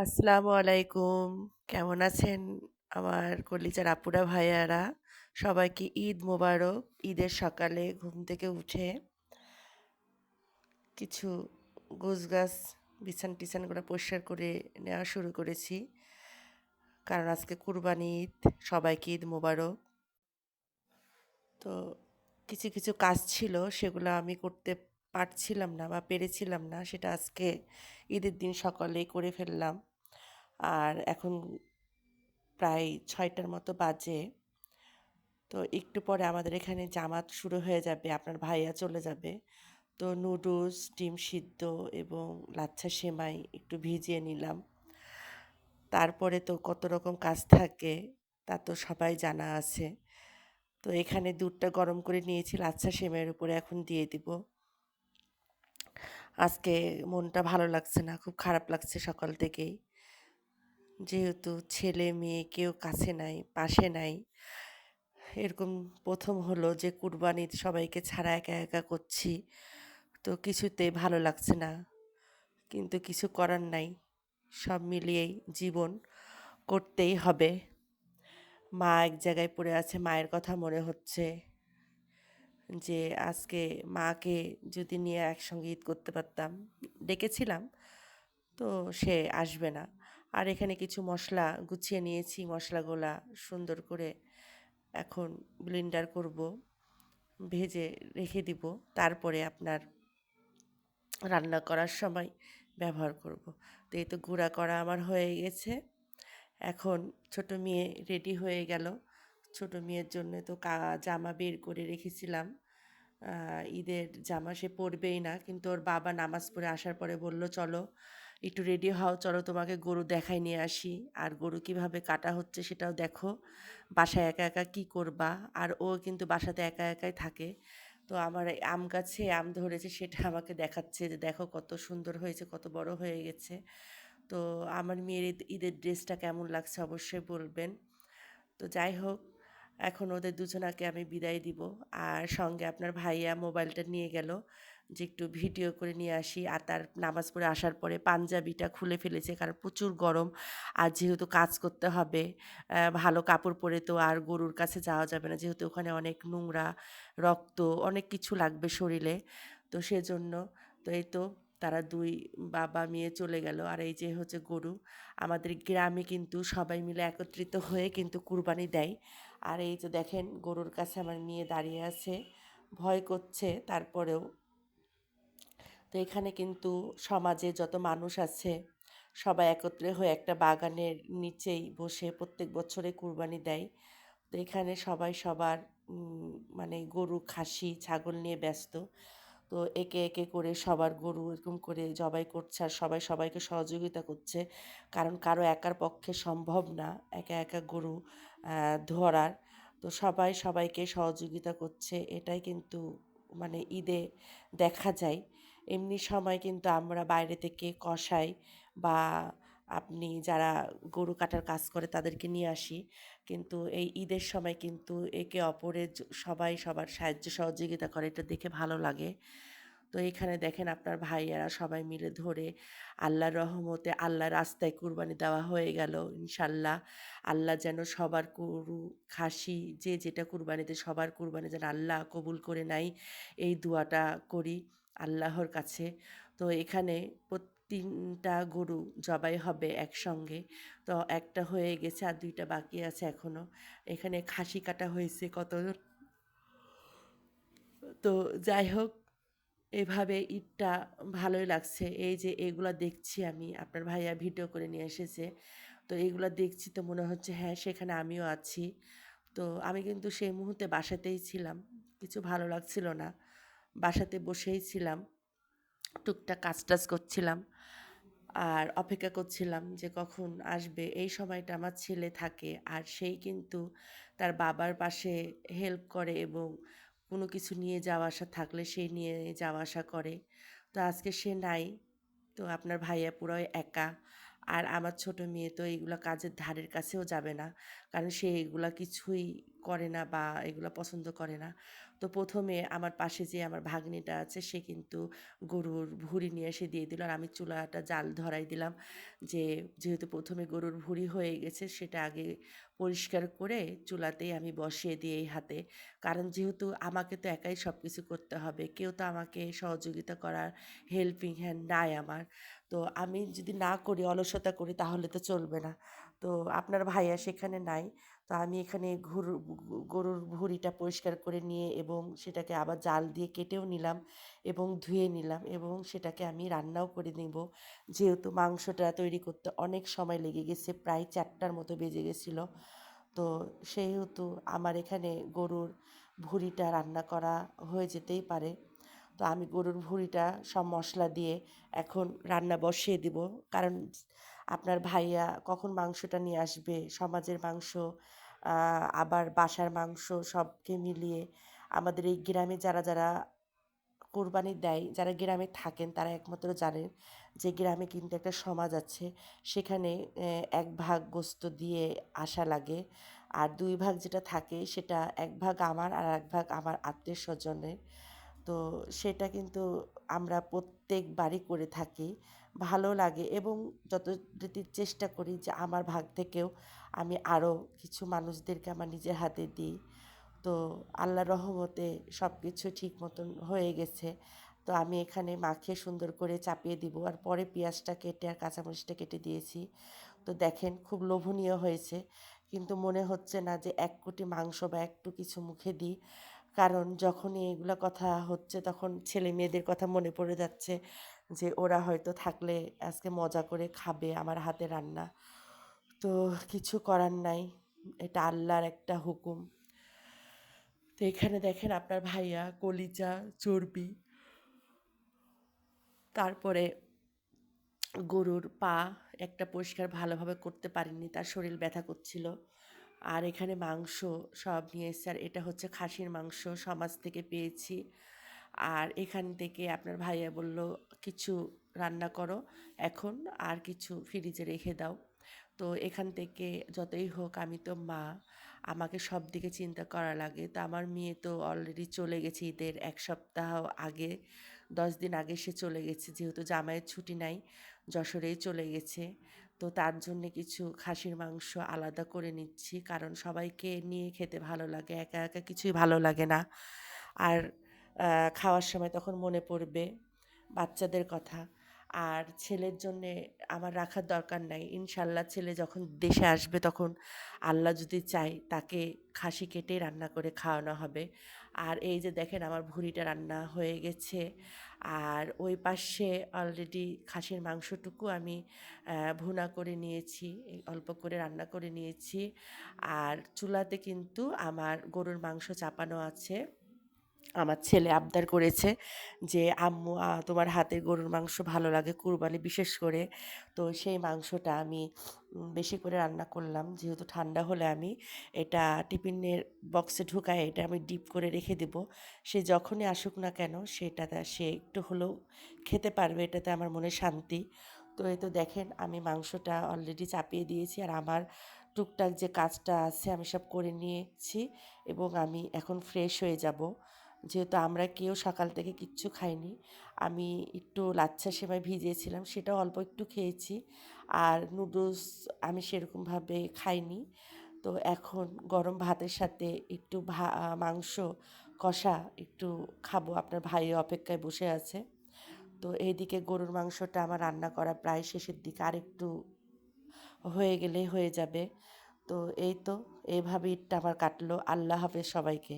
আসসালামু আলাইকুম। কেমন আছেন আমার কলিজার আপুরা, ভাইয়ারা? সবাইকে ঈদ মোবারক, ঈদের সকালে ঘুম থেকে উঠে কিছু গোছগাছ বিছান টিছানগুলো পরিষ্কার করে নেওয়া শুরু করেছি। কারণ আজকে কুরবানি ঈদ, সবাইকে ঈদ মোবারক। তো কিছু কিছু কাজ ছিল, সেগুলো আমি করতে পারছিলাম না বা পেরেছিলাম না, সেটা আজকে ঈদের দিন সকালেই করে ফেললাম। আর এখন প্রায় ছয়টার মতো বাজে। তো একটু পরে আমাদের এখানে জামাত শুরু হয়ে যাবে, আপনার ভাইয়া চলে যাবে। তো নুডলস, ডিম সিদ্ধ এবং লাচ্ছা সেমাই একটু ভিজিয়ে নিলাম। তারপরে তো কত রকম কাজ থাকে, তা তো সবাই জানা আছে। তো এখানে দুধটা গরম করে নিয়েছি, লাচ্ছা সেমাইয়ের উপরে এখন দিয়ে দিব। আজকে মনটা ভালো লাগছে না, খুব খারাপ লাগছে সকাল থেকেই। যেহেতু ছেলে, মেয়ে কেউ কাছে নাই, পাশে নাই, এরকম প্রথম হলো যে কুরবানি সবাইকে ছাড়া একা একা করছি, তো কিছুতে ভালো লাগছে না। কিন্তু কিছু করার নাই, সব মিলিয়েই জীবন করতেই হবে। মা এক জায়গায় পড়ে আছে, মায়ের কথা মনে হচ্ছে। যে আজকে মাকে যদি নিয়ে একসঙ্গে ঈদ করতে পারতাম, ডেকেছিলাম, তো সে আসবে না। আর এখানে কিছু মশলা গুছিয়ে নিয়েছি, মশলাগুলা সুন্দর করে এখন ব্লেন্ডার করব, ভেজে রেখে দিব, তারপরে আপনার রান্না করার সময় ব্যবহার করব। তো এই তো গুঁড়া করা আমার হয়ে গেছে। এখন ছোট মেয়ে রেডি হয়ে গেল। ছোট মেয়ের জন্য তো জামা বের করে রেখেছিলাম। ঈদের জামা সে পরবেই না, কিন্তু ওর বাবা নামাজ পড়ে আসার পরে বলল, চলো, একটু রেডি হও, চলো তোমাকে গরু দেখাই নিয়ে আসি। আর গরু কীভাবে কাটা হচ্ছে সেটাও দেখো, বাসায় একা একা কি করবা? আর ও কিন্তু বাসাতে একা একাই থাকে। তো আমার আম গাছে আম ধরেছে, সেটা আমাকে দেখাচ্ছে যে, দেখো কত সুন্দর হয়েছে, কত বড় হয়ে গেছে। তো আমার মেয়ের ঈদের ড্রেসটা কেমন লাগছে অবশ্যই বলবেন। তো যাই হোক এখন ওদের দুজনাকে আমি বিদায় দিব। আর সঙ্গে আপনার ভাইয়া মোবাইলটা নিয়ে গেল যে একটু ভিডিও করে নিয়ে আসি। আর তার নামাজ পড়ে আসার পরে পাঞ্জাবিটা খুলে ফেলেছে কারণ প্রচুর গরম। আর যেহেতু কাজ করতে হবে ভালো কাপড় পরে তো আর গরুর কাছে যাওয়া যাবে না। যেহেতু ওখানে অনেক নোংরা রক্ত, অনেক কিছু লাগবে শরীরে। তো সেজন্য তো এই তো তারা দুই বাবা মেয়ে চলে গেল। আর এই যে হচ্ছে গরু, আমাদের গ্রামে কিন্তু সবাই মিলে একত্রিত হয়ে কিন্তু কুরবানি দেয়। আর এই যে দেখেন, গরুর কাছে আমার মেয়ে দাঁড়িয়ে আছে, ভয় করছে, তারপরেও তো এখানে কিন্তু সমাজে যত মানুষ আছে, সবাই একত্রে হয়ে একটা বাগানের নিচেই বসে প্রত্যেক বছরে কুরবানি দেয়। তো এখানে সবাই সবার মানে গরু, খাসি, ছাগল নিয়ে ব্যস্ত। তো একে একে করে সবার গরু এরকম করে জবাই করছে আর সবাই সবাইকে সহযোগিতা করছে। কারণ কারও একার পক্ষে সম্ভব না একা একা গরু ধরার। তো সবাই সবাইকে সহযোগিতা করছে। এটাই কিন্তু মানে ঈদে দেখা যায়। এমনি সময় কিন্তু আমরা বাইরে থেকে কষাই বা আপনি যারা গরু কাটার কাজ করে তাদেরকে নিয়ে আসি। কিন্তু এই ঈদের সময় কিন্তু একে অপরের সবাই সবার সাহায্য সহযোগিতা করে, এটা দেখে ভালো লাগে। তো এখানে দেখেন আপনার ভাইয়ারা সবাই মিলে ধরে আল্লাহর রহমতে আল্লাহর রাস্তায় কুরবানি দেওয়া হয়ে গেল, ইনশাল্লাহ। আল্লাহ যেন সবার গরু, খাসি, যে যেটা কুরবানিতে সবার কুরবানি যেন আল্লাহ কবুল করে নাই এই দোয়াটা করি আল্লাহর কাছে। তো এখানে তিনটা গরু জবাই হবে একসঙ্গে। তো একটা হয়ে গেছে আর দুইটা বাকি আছে এখনও এখানে খাসি কাটা হয়েছে কত তো যাই হোক, এভাবে ঈদটা ভালোই লাগছে। এই যে এগুলা দেখছি আমি, আপনার ভাইয়া ভিডিও করে নিয়ে এসেছে। তো এইগুলো দেখছি তো মনে হচ্ছে হ্যাঁ সেখানে আমিও আছি। তো আমি কিন্তু সেই মুহূর্তে বাসাতেই ছিলাম। কিছু ভালো লাগছিল না। বাসাতে বসেই ছিলাম। টুকটাক কাজ টাজ করছিলাম। আর অপেক্ষা করছিলাম যে কখন আসবে। এই সময়টা আমার ছেলে থাকে আর সেই কিন্তু তার বাবার পাশে হেল্প করে এবং কোনো কিছু নিয়ে যাওয়া আসা থাকলে সে নিয়ে যাওয়া আসা করে। তো আজকে সে নাই, তো আপনার ভাইয়া পুরো একা। আর আমার ছোট মেয়ে তো এইগুলো কাজের ধারের কাছেও যাবে না। কারণ সে এগুলা কিছুই করে না বা এগুলো পছন্দ করে না। তো প্রথমে আমার পাশে যে আমার ভাগ্নিটা আছে, সে কিন্তু গরুর ভুঁড়ি নিয়ে এসে দিয়ে দিল। আর আমি চুলাটা জাল ধরাই দিলাম যে যেহেতু প্রথমে গরুর ভুঁড়ি হয়ে গেছে, সেটা আগে পরিষ্কার করে চুলাতেই আমি বসিয়ে দিই এই হাতে। কারণ যেহেতু আমাকে তো একাই সব কিছু করতে হবে, কেউ তো আমাকে সহযোগিতা করার হেল্পিং হ্যান্ড নাই আমার। তো আমি যদি না করি, অলসতা করি, তাহলে তো চলবে না। তো আপনার ভাইয়া সেখানে নাই। তো আমি এখানে ঘুর, গরুর ভুঁড়িটা পরিষ্কার করে নিয়ে এবং সেটাকে আবার জাল দিয়ে কেটেও নিলাম এবং ধুয়ে নিলাম এবং সেটাকে আমি রান্নাও করে নিব। যেহেতু মাংসটা তৈরি করতে অনেক সময় লেগে গেছে, প্রায় চারটার মতো বেজে গেছিল। তো সেহেতু আমার এখানে গরুর ভুঁড়িটা রান্না করা হয়ে যেতেই পারে। তো আমি গরুর ভুঁড়িটা সব মশলা দিয়ে এখন রান্না বসিয়ে দিব। কারণ আপনার ভাইয়া কখন মাংসটা নিয়ে আসবে, সমাজের মাংস আবার বাসার মাংস সবকে মিলিয়ে আমাদের এই গ্রামে যারা যারা কোরবানি দেয়, যারা গ্রামে থাকেন তারা একমাত্র জানেন যে গ্রামে কিন্তু একটা সমাজ আছে। সেখানে এক ভাগ গোস্ত দিয়ে আসা লাগে আর দুই ভাগ যেটা থাকে সেটা এক ভাগ আমার আর এক ভাগ আমার আত্মীয় স্বজনের তো সেটা কিন্তু আমরা প্রত্যেকবারই করে থাকি। ভালো লাগে এবং যতটুকু চেষ্টা করি যে আমার ভাগ থেকেও আমি আরও কিছু মানুষদেরকে আমার নিজের হাতে দিই। তো আল্লাহর রহমতে সব কিছু ঠিক মতন হয়ে গেছে। তো আমি এখানে মাখিয়ে সুন্দর করে চাপিয়ে দিব আর পরে পেঁয়াজটা কেটে আর কাঁচামরিচটা কেটে দিয়েছি। তো দেখেন খুব লোভনীয় হয়েছে। কিন্তু মনে হচ্ছে না যে এক কোটি মাংস বা একটু কিছু মুখে দিই। কারণ যখনই এগুলো কথা হচ্ছে তখন ছেলে মেয়েদের কথা মনে পড়ে যাচ্ছে যে ওরা হয়তো থাকলে আজকে মজা করে খাবে আমার হাতে রান্না। তো কিছু করার নাই, এটা আল্লাহর একটা হুকুম। তো এখানে দেখেন আপনার ভাইয়া কলিজা, চর্বি, তারপরে গরুর পা একটা পরিষ্কার ভালোভাবে করতে পারিনি, তার শরীর ব্যথা করছিল। আর এখানে মাংস সব নিয়ে এসছে। আর এটা হচ্ছে খাসির মাংস সমাজ থেকে পেয়েছি। আর এখান থেকে আপনার ভাইয়া বলল, কিছু রান্না করো এখন, আর কিছু ফ্রিজে রেখে দাও। তো এখান থেকে যতই হোক, আমি তো মা, আমাকে সব দিকে চিন্তা করা লাগে। তো আমার মেয়ে তো অলরেডি চলে গেছে ঈদের এক সপ্তাহ আগে, দশ দিন আগে সে চলে গেছে। যেহেতু জামাইয়ের ছুটি নাই, যশোরেই চলে গেছে। তো তার জন্যে কিছু খাসির মাংস আলাদা করে নিচ্ছি। কারণ সবাইকে নিয়ে খেতে ভালো লাগে, একা একা কিছুই ভালো লাগে না। আর খাওয়ার সময় তখন মনে পড়বে বাচ্চাদের কথা। আর ছেলের জন্যে আমার রাখার দরকার নাই। ইনশাল্লাহ ছেলে যখন দেশে আসবে তখন আল্লাহ যদি চায় তাকে খাসি কেটে রান্না করে খাওয়ানো হবে। আর এই যে দেখেন আমার ভুঁড়িটা রান্না হয়ে গেছে। আর ওই পাশে অলরেডি খাসির মাংসটুকু আমি ভুনা করে নিয়েছি অল্প করে রান্না করে নিয়েছি। আর চুলাতে কিন্তু আমার গরুর মাংস চাপানো আছে। আমার ছেলে আবদার করেছে যে, আম্মু তোমার হাতের গরুর মাংস ভালো লাগে কুরবানি বিশেষ করে। তো সেই মাংসটা আমি বেশি করে রান্না করলাম। যেহেতু ঠান্ডা হলে আমি এটা টিফিনের বক্সে ঢুকায় এটা আমি ডিপ করে রেখে দেব। সে যখনই আসুক না কেন, সেটাতে সে একটু হলেও খেতে পারবে, এটাতে আমার মনে শান্তি। তো এই তো দেখেন, আমি মাংসটা অলরেডি চাপিয়ে দিয়েছি আর আমার টুকটাক যে কাজটা আছে, আমি সব করে নিয়েছি এবং আমি এখন ফ্রেশ হয়ে যাব। যেহেতু আমরা কেউ সকাল থেকে কিচ্ছু খাইনি, আমি একটু লাচ্ছা সেমাই ভিজিয়েছিলাম, সেটাও অল্প একটু খেয়েছি। আর নুডলস আমি সেরকমভাবে খাইনি। তো এখন গরম ভাতের সাথে একটু ভা, মাংস কষা একটু খাব, আপনার ভাই অপেক্ষায় বসে আছে। তো এইদিকে গরুর মাংসটা আমার রান্না করা প্রায় শেষের দিকে আর একটু হয়ে গেলে হয়ে যাবে। তো এই তো এইভাবে ঈদটা আমার কাটলো। আল্লাহ হাফেজ সবাইকে।